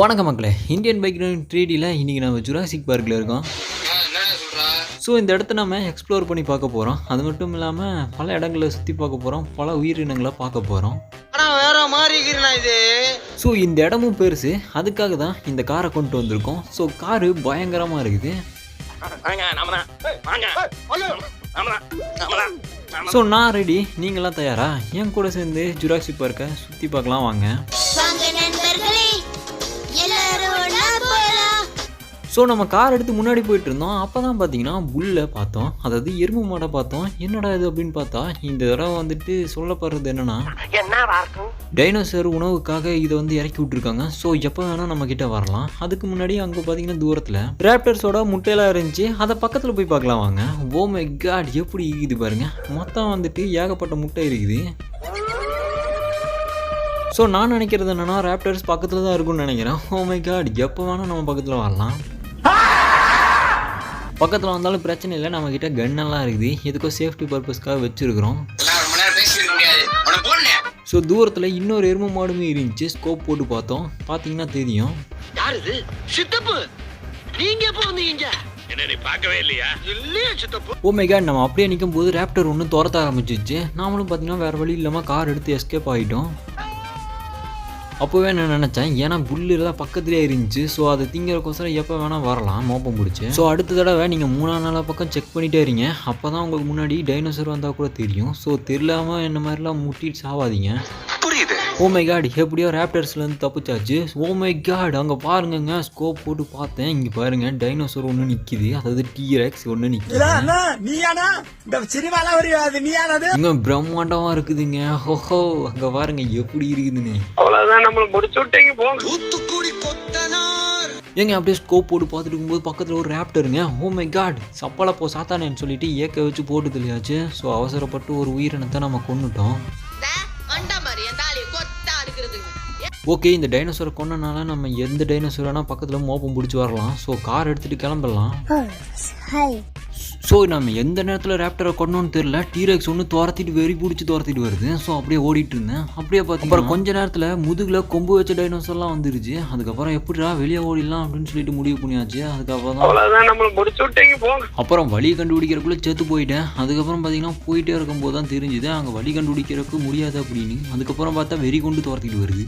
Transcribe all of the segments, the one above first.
வணக்கம் மக்களே. Indian bike three டியில் இன்றைக்கி நம்ம ஜுராசிக் பார்க்கில் இருக்கோம். ஸோ இந்த இடத்த நம்ம எக்ஸ்ப்ளோர் பண்ணி பார்க்க போகிறோம் அது மட்டும் இல்லாமல் பல இடங்களை சுற்றி பார்க்க போகிறோம் பல உயிரினங்களை பார்க்க போகிறோம் வேற மாதிரி இது. ஸோ இந்த இடமும் பெருசு. அதுக்காக தான் இந்த காரை கொண்டு வந்திருக்கோம். ஸோ காரு பயங்கரமாக இருக்குது. ஸோ நான் ரெடி நீங்களாம் தயாரா? என் கூட சேர்ந்து ஜுராசி பார்க்கை சுற்றி பார்க்கலாம் வாங்க. ஸோ நம்ம கார் எடுத்து முன்னாடி போயிட்டு இருந்தோம். அப்போ தான் பார்த்தீங்கன்னா புல்லை பார்த்தோம். அதாவது எருமை மாடை பார்த்தோம். என்னடா இது அப்படின்னு பார்த்தா இந்த தடவை வந்துட்டு சொல்லப்படுறது என்னன்னா டைனோசர் உணவுக்காக இதை வந்து இறக்கி விட்ருக்காங்க ஸோ எப்போ வேணால் நம்ம கிட்ட வரலாம். அதுக்கு முன்னாடி அங்கே பார்த்தீங்கன்னா தூரத்தில் ரேப்டர்ஸோட முட்டையெல்லாம் இருந்துச்சு. அதை பக்கத்தில் போய் பார்க்கலாம் வாங்க. ஓ மை காட் எப்படி இருக்குது பாருங்க. மொத்தம் வந்துட்டு ஏகப்பட்ட முட்டை இருக்குது. ஸோ நான் நினைக்கிறது என்னன்னா ரேப்டர்ஸ் பக்கத்தில் தான் இருக்கும்னு நினைக்கிறேன். ஓ மை காட் எப்போ வேணால் நம்ம பக்கத்தில் வரலாம். பக்கத்தில் வந்தாலும் பிரச்சனை இல்லை. நம்மக்கிட்ட கன்னெல்லாம் இருக்குது. எதுக்கோ சேஃப்டி பர்பஸ்க்காக வச்சுருக்குறோம். ஸோ தூரத்தில் இன்னொரு எருமை மாடுமே இருந்துச்சு. ஸ்கோப் போட்டு பார்த்தோம். பார்த்தீங்கன்னா தெரியும். யார் இது? சித்தப்பு! நீங்க எப்போ வந்தீங்க? என்ன நீ பார்க்கவே இல்லையா? இல்லையா சித்தப்பு. ஓ மை காட் நம்ம அப்படியே நிற்கும் போது ரேப்டர் ஒன்று துரத்த ஆரம்பிச்சிச்சு. நாமளும் பார்த்தீங்கன்னா வேறு வழி இல்லாமல் கார் எடுத்து எஸ்கேப் ஆகிட்டோம் அப்போவே நான் நினச்சேன் ஏன்னா புல்லுலாம் பக்கத்துலேயே இருந்துச்சு ஸோ அதை திங்கிறக்கோசரம் எப்போ வேணால் வரலாம் மோப்பம் பிடிச்சி. ஸோ அடுத்த தடவை நீங்கள் மூணாம் நாளாக பக்கம் செக் பண்ணிட்டே இருங்க அப்போ தான் உங்களுக்கு முன்னாடி டைனோசர் வந்தால் கூட தெரியும். ஸோ தெரியாமல் என்ன மாதிரிலாம் முட்டிட்டு சாவாதீங்க. புரியுது ஓ மை காட் எப்படியோ ரேப்டர்ஸ்லேருந்து தப்பிச்சாச்சு. ஓ மை காட் அங்கே பாருங்கங்க ஸ்கோப் போட்டு பார்த்தேன். இங்கே பாருங்க டைனோசர் ஒன்று நிற்கிது அதாவது டீரெக்ஸ் ஒன்று நிற்கிது நீயானா இந்த சினிமாலாம் வருது நீயானது இங்க பிரம்மாண்டமாக இருக்குதுங்க. ஹோஹோ அங்கே பாருங்க எப்படி இருக்குதுன்னு. அவ்வளவுதான் நம்மள முடிச்சு விட்டீங்க போங்க. தூத்துக்குடி கொத்தனார். ஏங்க அப்படியே ஸ்கோப் போட்டு பார்த்துட்டு இருக்கும்போது பக்கத்தில் ஒரு ரேப்டருங்க ஓ மை காட் சப்பலை போ சாத்தானேன்னு சொல்லிட்டு ஏக்க வச்சு போட்டு தெரியாச்சு ஸோ அவசரப்பட்டு ஒரு உயிரினத்தை நம்ம கொண்டுட்டோம் ஓகே இந்த டைனோசரை கொன்னனால நம்ம எந்த டைனோசர் வேணால் பக்கத்தில் மோப்பம் பிடிச்சி வரலாம். ஸோ கார் எடுத்துகிட்டு கிளம்பிடலாம் ஸோ நம்ம எந்த நேரத்தில் ரேப்டரை கொண்டோன்னு தெரியல. டீரெக்ஸ் ஒன்று துரத்திட்டு வெறி பிடிச்சி துரத்திட்டு வருது. ஸோ அப்படியே ஓடிட்டு இருந்தேன். அப்படியே பார்த்து அப்புறம் கொஞ்ச நேரத்தில் முதுகில் கொம்பு வச்ச டைனோசர்லாம் வந்துருச்சு. அதுக்கப்புறம் எப்படிடா வெளியே ஓடிடலாம் அப்படின்னு சொல்லிட்டு முடிவு பண்ணியாச்சு. அதுக்கப்புறம் தான் அப்புறம் வழி கண்டுபிடிக்கிறதுக்குள்ள செத்து போயிட்டேன். அதுக்கப்புறம் பார்த்தீங்கன்னா போயிட்டே இருக்கும்போது தான் தெரிஞ்சுது. அங்கே வழி கண்டுபிடிக்கிறதுக்கு முடியாது அப்படின்னு. அதுக்கப்புறம் பார்த்தா வெறி கொண்டு துரத்திட்டு வருது.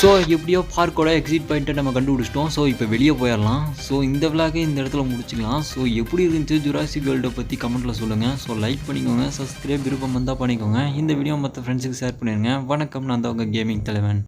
ஸோ எப்படியோ பார்க்கோட எக்ஸிட் பாயிண்ட்டை நம்ம கண்டுபிடிச்சிட்டோம். ஸோ இப்போ வெளியே போயிடலாம். ஸோ இந்த விளாகே இந்த இடத்துல முடிச்சிக்கலாம். ஸோ எப்படி இருந்துச்சு ஜுராசி வேர்ல்டை பற்றி கமெண்ட்டில் சொல்லுங்கள் ஸோ லைக் பண்ணிக்கோங்க. சப்ஸ்கிரைப் விருப்பம் வந்தால் பண்ணிக்கோங்க. இந்த வீடியோ மற்ற ஃப்ரெண்ட்ஸுக்கு ஷேர் பண்ணிடுங்க. வணக்கம் நான் தான் உங்கள் கேமிங் தலைவன்.